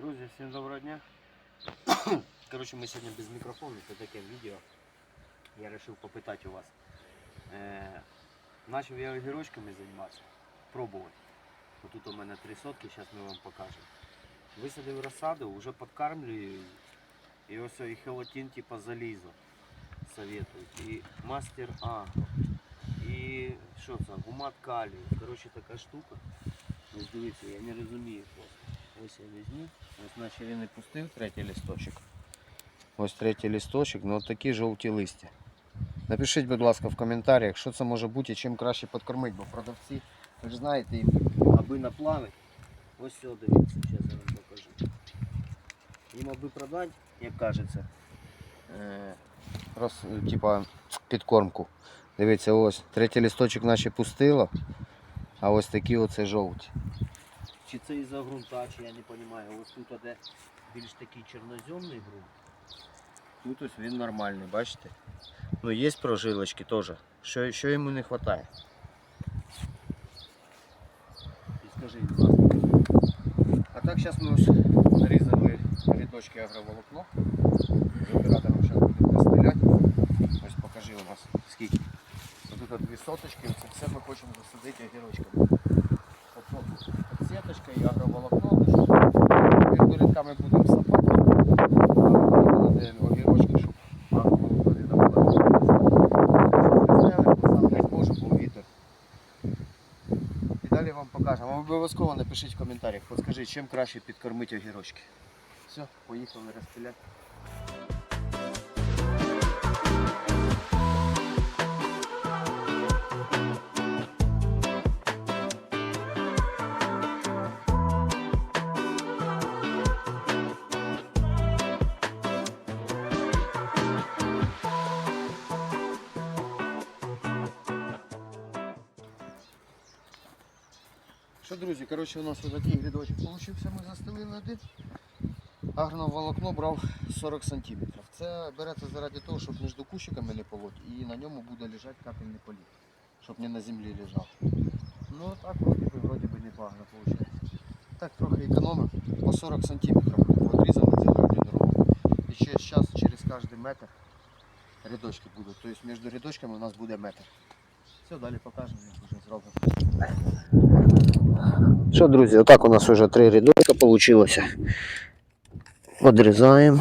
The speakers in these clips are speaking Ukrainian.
Друзі, всім доброго дня. Коротше, ми сьогодні без мікрофону, це таке відео. Я вирішив попитати у вас. Е, начав я огірочками займатися, пробувати. Тут у мене три сотки, зараз ми вам покажемо. Висадив розсаду, вже підкармлюю її. І ось і хелатин типа залізо советують. І мастер агро. І що це? Гумат калію. Коротше така штука. Ось дивіться, я не розумію просто. Ось я візьму. Ось наче він і пустив третій листочок. Ось третій листочок, ну от такі жовті листя. Напишіть, будь ласка, в коментарях, що це може бути і чим краще підкормити, бо продавці, ви ж знаєте, їм аби наплавити. Ось все, дивіться, зараз я вам покажу. Їм аби продати, як кажеться, е, роз, типа підкормку. Дивіться, ось третій листочок наче пустило, а ось такі оце жовті. Чи це із-за ґрунта, чи я не розумію. Ось тут де більш такий чорноземний ґрунт. Тут ось він нормальний, бачите? Ну є прожилочки теж. Що, що йому не вистачає? Будь ласка. А так зараз ми ось нарізали рядочки агроволокно. З оператором зараз будемо розстріляти. Ось покажи у нас скільки. Ось тут дві соточки, це все ми хочемо засадити огірочками. Тобто сіточка і агроволокно, щоб між рядками будемо сапати, а де огірочки, щоб агроволокно не давало. Дай Боже, був вітер. І далі вам покажемо. Обов'язково напишіть в коментарях, подскажіть, чим краще підкормити огірочки. Все, поїхали розстріляти. Що, друзі, коротше, у нас ось такий грядочок получився, ми застелили один. Агроволокно брав 40 см. Це береться заради того, щоб між кущиками не полоть і на ньому буде лежати капельний політ, щоб не на землі лежав. Ну так вроді би, вроді би непогано виходить. Так трохи економив, по 40 см відрізали цілу дорогу. І ще зараз через кожен метр рядочки будуть. Тобто між рядочками у нас буде метр. Все, далі покажемо, як вже зробимо. Що, друзі, отак у нас вже три рядочка вийшло. Одрізаємо.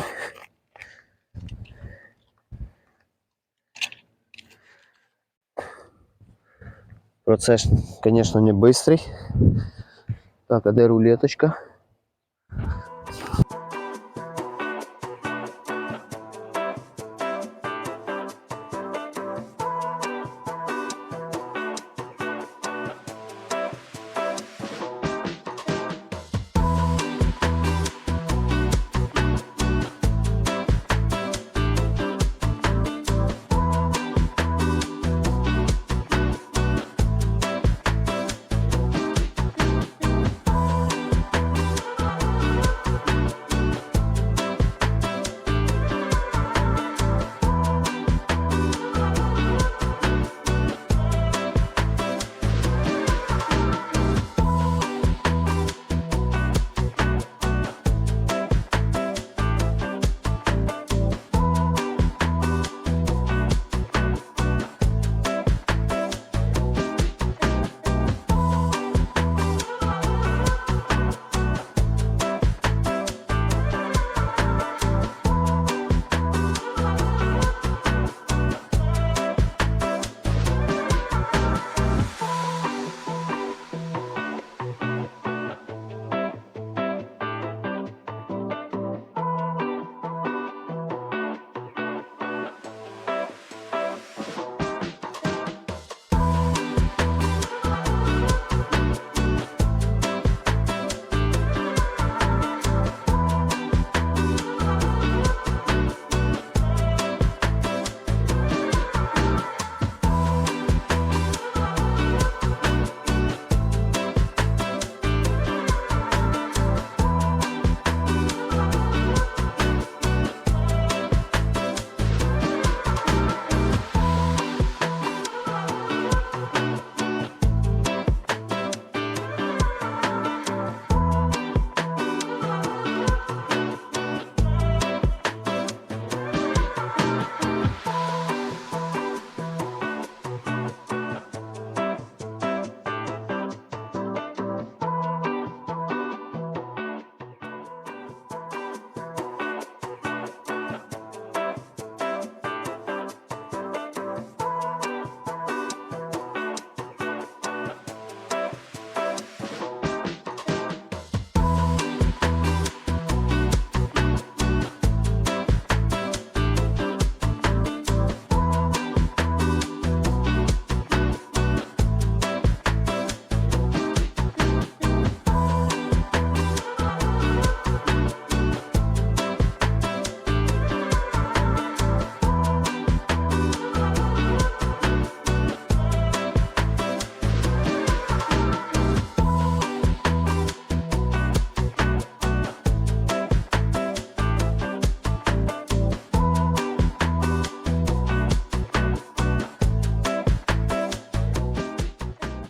Процес, звісно, не швидкий. Так, а де рулеточка?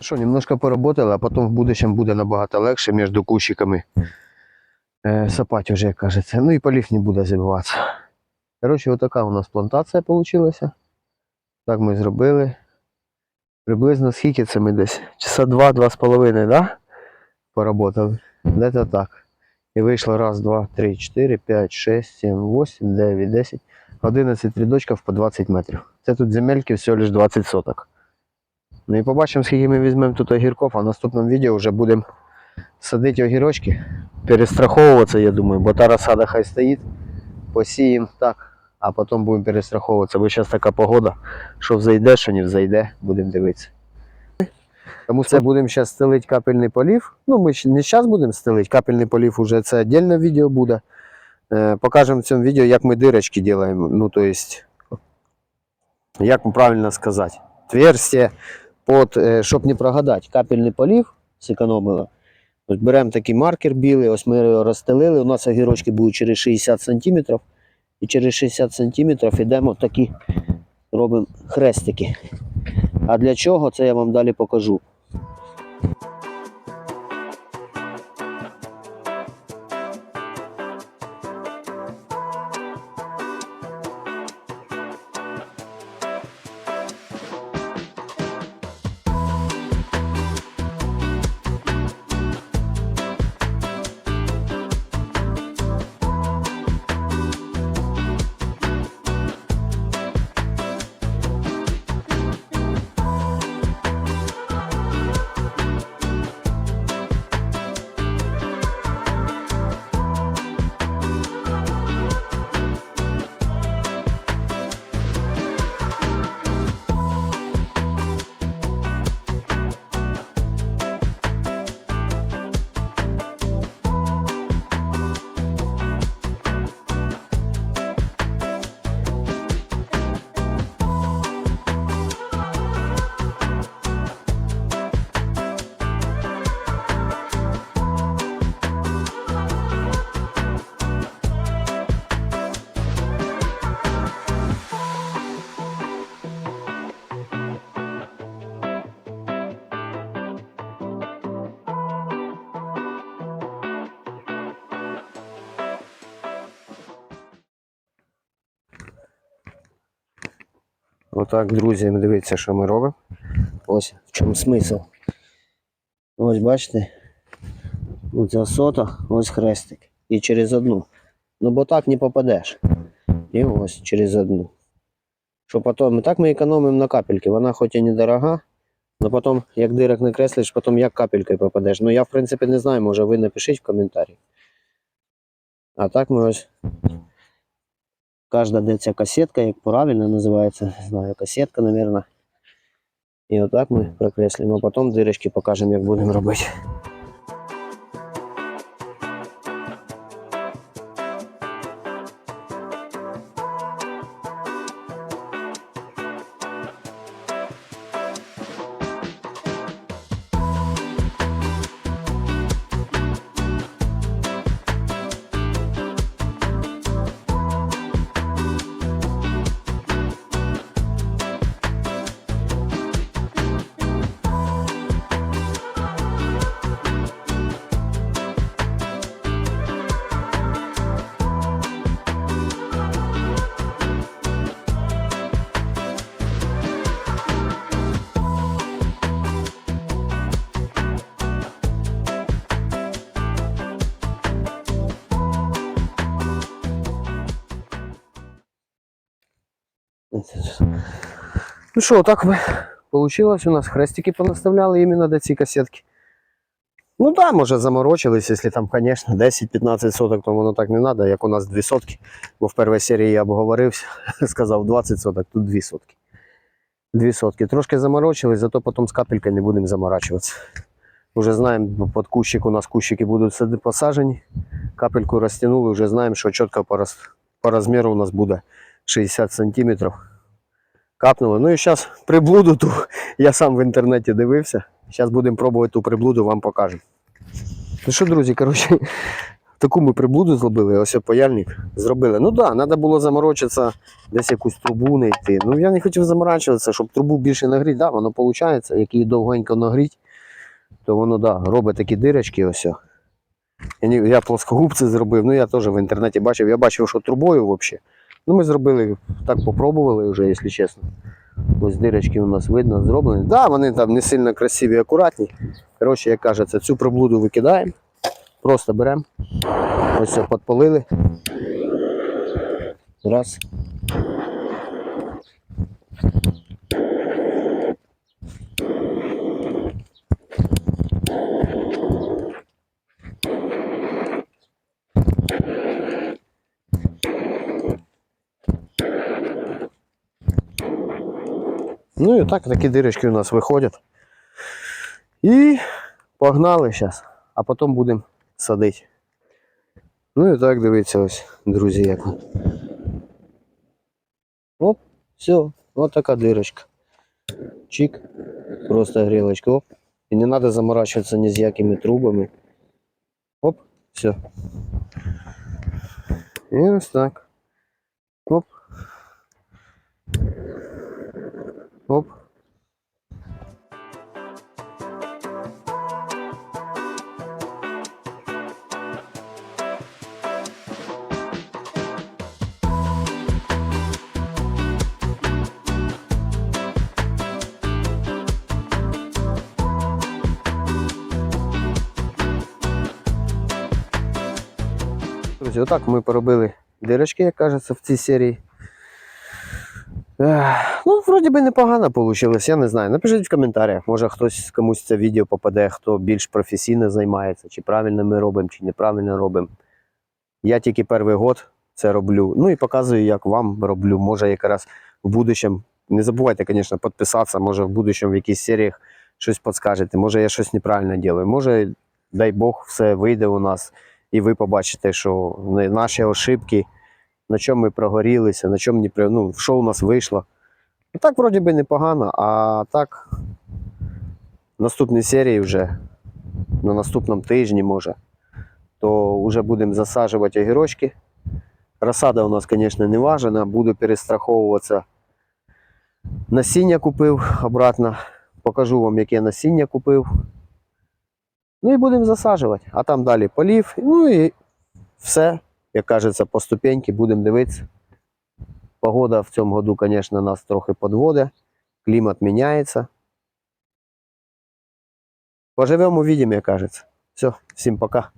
Що, немножко поработали, а потім в будущем буде набагато легше між кущиками е, сапати вже, як кажеться. Ну і полив не буде забиватися. Коротше, отака у нас плантація вийшла. Так ми зробили. Приблизно скільки це ми десь? Часа два-два з половиною, да? Поработали. Де-то так. І вийшло раз, два, три, чотири, п'ять, шесть, сім, восемь, дев'ять, десять, одинадцять рядочків по 20 метрів. Це тут земельки всього лиш 20 соток. Ну і побачимо, скільки ми візьмемо тут огірков, а в наступному відео вже будемо садити огірочки, перестраховуватися, я думаю, бо та розсада хай стоїть, посіємо так, а потім будемо перестраховуватися, бо зараз така погода, що взайде, що не взайде, будемо дивитися. Тому це будемо зараз стелити капельний полів. Ну, ми ще не зараз будемо стелити, капельний полів уже це віддільне відео буде. Е, покажемо в цьому відео, як ми дирочки робимо. Ну, то есть, як правильно сказати. Отверстие под, е, щоб не прогадати, капельний полів зекономили. Ось беремо такий маркер білий, ось ми його розстелили. У нас огірочки будуть через 60 см. І через 60 см йдемо такі, робимо хрестики. А для чого це я вам далі покажу. Отак, друзі, дивіться, що ми робимо. Ось в чому смисл. Ось бачите. Оця сота, ось хрестик. І через одну. Ну бо так не попадеш. І ось через одну. Що потім, так ми економимо на капельки. Вона хоч і недорога, але потім, як дирок не креслиш, потім як капелькою попадеш. Ну я в принципі не знаю, може ви напишіть в коментарі. А так ми ось Каждая де ця касетка, як правильно називається, не знаю, касетка, мабуть. І отак ми прокреслимо, а потім дирочки покажемо, як будемо робити. Ну що, так ми получилось у нас хрестики понаставляли іменно до цієї касетки. Ну да, може заморочились, якщо там, звісно, 10-15 соток, то воно так не треба, як у нас 2 сотки. Бо в першій серії я обговорився, сказав 20 соток, тут 2 сотки. 2 сотки. Трошки заморочились, зато потім з капелькою не будемо заморачуватися. Уже знаємо, під кущик у нас кущики будуть сади посаджені. Капельку розтягнули, вже знаємо, що чітко по, роз, по розміру у нас буде 60 сантиметрів. Капнули. Ну і зараз приблуду ту. Я сам в інтернеті дивився. Зараз будемо пробувати ту приблуду, вам покажемо. Ну що, друзі, коротше, таку ми приблуду зробили, ось паяльник зробили. Ну так, да, треба було заморочитися, десь якусь трубу знайти. Ну я не хотів заморачуватися, щоб трубу більше нагріти. Да, воно виходить, як її довгенько нагріть, то воно да, робить такі дирочки ось. Я, я плоскогубці зробив, ну я теж в інтернеті бачив, я бачив, що трубою взагалі. Ну ми зробили, так попробували вже, якщо чесно. Ось дирочки у нас видно зроблені. Так, да, вони там не сильно красиві, і акуратні. Коротше, як кажеться, цю приблуду викидаємо. Просто беремо. Ось все підпалили. Раз. Ну і так, такі дирочки у нас виходять. І погнали зараз, а потім будемо садити. Ну і так дивіться ось, друзі, як. Оп, все, от така дирочка. Чик, просто грілочка, оп. І не треба заморачуватися ні з якими трубами. Оп, все. І ось так. Оп. Оп. Друзі, отак ми поробили дирочки, як кажеться, в цій серії. Ну, вроді би непогано вийшло, я не знаю. Напишіть в коментарях, може хтось комусь це відео попаде, хто більш професійно займається, чи правильно ми робимо, чи неправильно робимо. Я тільки перший год це роблю. Ну і показую, як вам роблю. Може, якраз в будущем. Не забувайте, звісно, підписатися, може в будущем в якихось серіях щось підскажете. Може, я щось неправильно роблю. Може, дай Бог, все вийде у нас, і ви побачите, що наші ошибки, на чому ми прогорілися, на чому не ну, що у нас вийшло. Ну, так, вроді би, непогано, а так, в наступній серії вже, на наступному тижні, може, то вже будемо засаджувати огірочки. Розсада у нас, звісно, не важена, буду перестраховуватися. Насіння купив обратно. Покажу вам, яке насіння купив. Ну і будемо засаджувати. А там далі полів. Ну і все, як кажеться, по ступеньки будемо дивитися. Погода в цьому году, звісно, нас трохи підводить. Клімат міняється. Поживемо, увидимо, як кажеться. Все, всім пока.